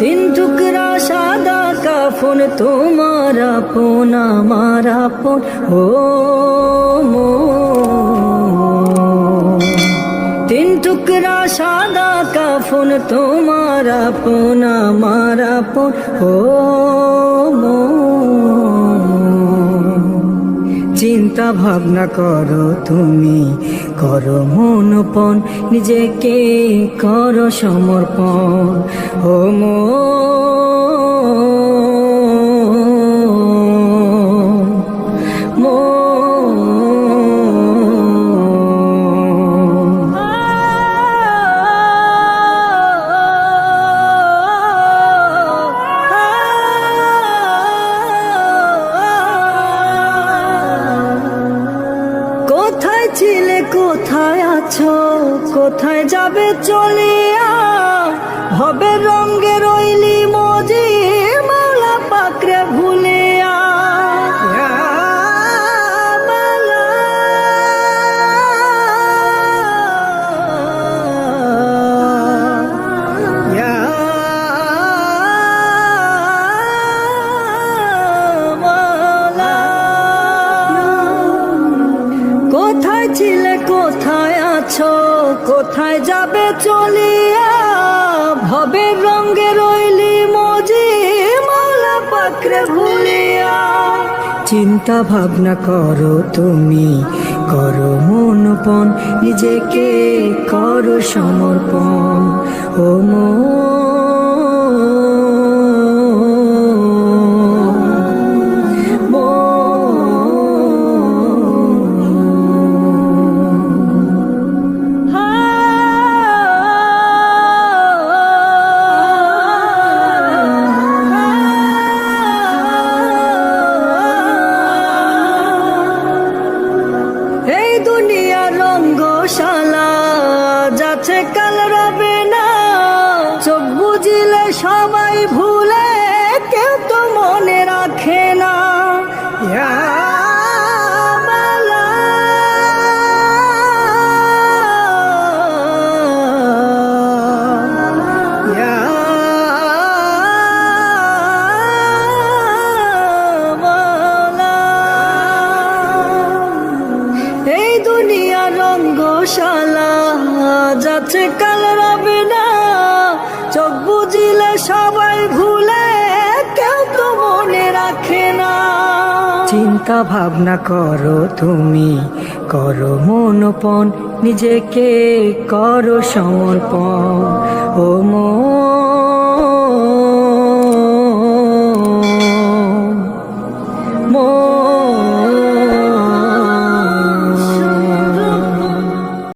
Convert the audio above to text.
তিন টুকরা সাদা কাফন, তোমার আপন, আমার আপন। ও মো। তিন টুকরা সাদা কাফন, তোমার আপন, আমার আপন। ও চিন্তা ভাবনা করো তুমি। করো মনপন নিজেকে করো সমর্পণ। ও মন ছিলে কোথায় আছো? কোথায় যাবে চলিয়া? হবে রঙ্গে কোথায় যাবে চলিয়া? ভবে রঙ্গে রইলি মজি, মালা পাকড়ে ভুলিয়া। চিন্তা ভাবনা করো তুমি, করো মনপন, নিজেকে করো সমর্পণ। ও এই রঙ্গশালা যাচ্ছে কাল রবে না। চোখ বুঝিলে সবাই ভুলে কেউ তো মনে রাখে না। রঙ্গশালা যাচ্ছে কাল রবি না চোখ বুঝিলে সবাই ভুলে, কেউ তো মনে রাখে না। চিন্তা ভাবনা করো তুমি, করো মনপন নিজেকে করো সমর্পণ। ও মন